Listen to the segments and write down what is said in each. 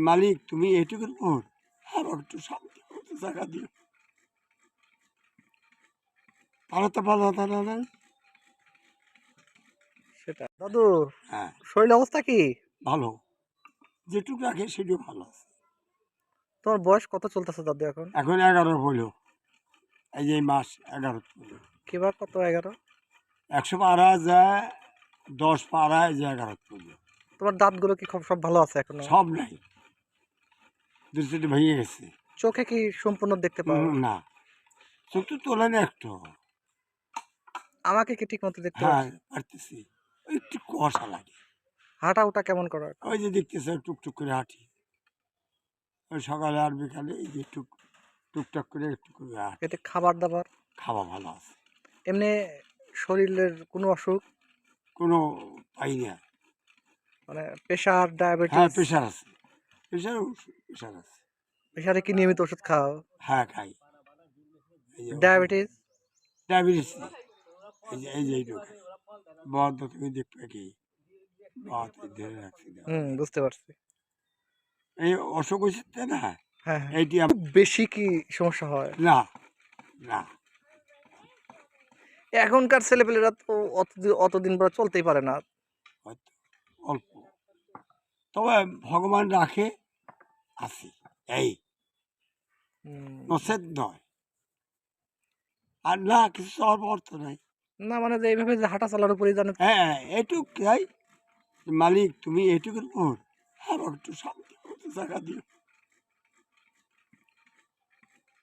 মালিক তুমি এটুকুর পর আমার একটু শান্তি করতে জায়গা দিও। তাহলে তো ভালো হতো না? সেটা। দাদু হ্যাঁ। শরীর অবস্থা কি? ভালো। যেটুকু রাখে সেটিও ভালো আছে। তোমার বয়স কত চলতেছে দাদু এখন? এখন এগারো হলো। এই যে এই মাস এগারো। হলো কিবার কত এগারো? একশো পারা যায় দশ পারা যে এগারো। হলো তোমার দাঁতগুলো কি খুব সব ভালো আছে এখন? সব নাই। দু চারটে ভেঙে গেছে। চোখে কি সম্পূর্ণ দেখতে উম, না। চোখ তো তোলে না একটু। আমাকে কি ঠিক মতো দেখতে হ্যাঁ পারতেছি। একটু কষা লাগে। হাঁটা উটা কেমন করো? ওই যে দেখতেছে টুকটুক করে হাঁটি। ওই সকালে আর বিকালে এই যে টুক টুকটাক করে একটু করে হাঁটি। এতে খাবার দাবার? খাওয়া ভালো আছে। এমনি শরীরের কোনো অসুখ? কোনো পাই না। মানে প্রেশার হ্যাঁ ডায়াবেটিস প্রেশার আছে। প্রেশার প্রেশার আছে। প্রেশারে কি নিয়মিত ওষুধ খাও? হ্যাঁ খাই। ডায়াবেটিস? ডায়াবেটিস এই যে এই যে এইটুকু বদ তুমি দেখবে কি বদ ধরে রাখছি হুম বুঝতে পারছি। এই অসুখ হয়েছে না হ্যাঁ হ্যাঁ। এইটি বেশি কি সমস্যা হয়? না না। এখনকার ছেলেপেলেরা তো অতদিন অতদিন পর চলতেই পারে না। হয়তো অল্প। তবে ভগবান রাখে আসি এই। নসেদ নয়। আর না কিছু সব অর্থ নাই। না মানে যে এইভাবে যে হাঁটা চলার উপরে জানে হ্যাঁ এটুক যাই মালিক তুমি এটুকুর পর আমার একটু শান্তি করতে জায়গা দিও।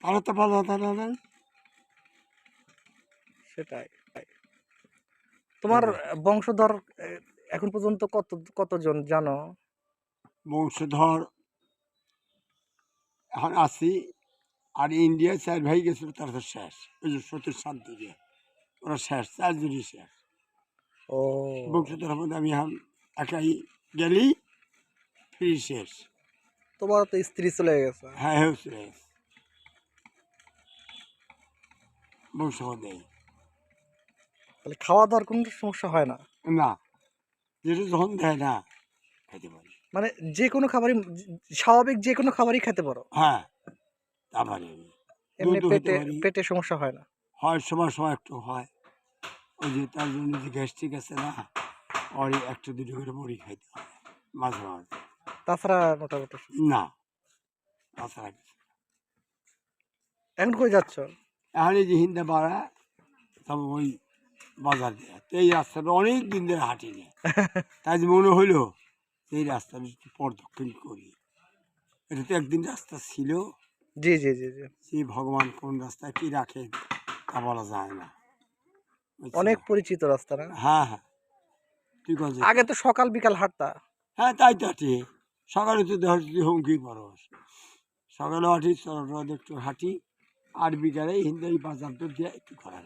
তাহলে তো ভালো না? সেটাই তোমার বংশধর এখন পর্যন্ত কত কতজন জানো? বংশধর এখন আছি আর ইন্ডিয়ায় চার ভাই গেছিল তার তো শেষ। ওই যে সতীর সাত দিকে ওরা শেষ চারজনই শেষ। ও। বংশধর মধ্যে আমি এখন একাই গেলি ফ্রি শেষ। তোমার তো স্ত্রী চলে গেছে। হ্যাঁ হ্যাঁ শেষ বংশ নেই। তাহলে খাওয়া দাওয়ার কোনো সমস্যা হয় না? না যেটা যখন দেয় না খেতে পারি। মানে যে কোনো খাবারই স্বাভাবিক যে কোনো খাবারই খেতে পারো। হ্যাঁ তা পারি আমি এমনি দুধও খেতে পেটে পারি। পেটে সমস্যা হয় না। হয় সময় সময় একটু হয়। ওই যে তার জন্য যে গ্যাস্ট্রিক আছে না ওর একটু দুটো করে মুড়ি খাইতে হয় মাঝে মাঝে। তাছাড়া মোটামুটি না তাছাড়া কিছু না। এখন কই যাচ্ছ? এখন এই যে হিন্দা বাড়া তবে ওই বাজার দিয়ে। তো এই রাস্তাটা অনেক দিন ধরে হাঁটি নেই তাই যে মনে হইল এই রাস্তাটা একটু পরদক্ষিণ করি। এটা তো একদিন রাস্তা ছিল। জি জি জি জি। সেই ভগবান কোন রাস্তায় কি রাখে তা বলা যায় না। অনেক পরিচিত রাস্তা না? হ্যাঁ হ্যাঁ। ঠিক আছে আগে তো সকাল বিকাল হাঁটতা। হ্যাঁ তাই তো হাঁটি। সকালে তো ধর হুমকি পরস সকালে হাঁটি চরড একটু হাঁটি। আর বিকালে হিন্দি বাজার তো দিয়ে একটু ঘোরা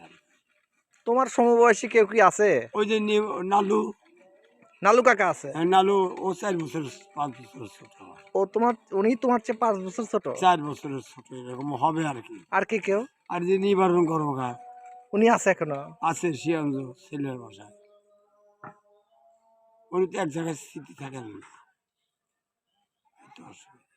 তোমার সমবয়সী কেউ কি আছে? ওই যে নালু। নালু কাকা আছে? হ্যাঁ, নালু ও চার বছর পাঁচ বছরের ছোট। আমার। ও তোমার উনি তোমার চেয়ে পাঁচ বছর ছোট? চার বছরের ছোট এরকম হবে আর কি। আর কি কেউ? আর যে নিবারণ কর্মকার উনি আছে এখনও? আছে শিয়াঞ্জ ছেলের বাসায় উনি তো এক জায়গায় স্থিতি থাকেন না। এত অসুবিধা।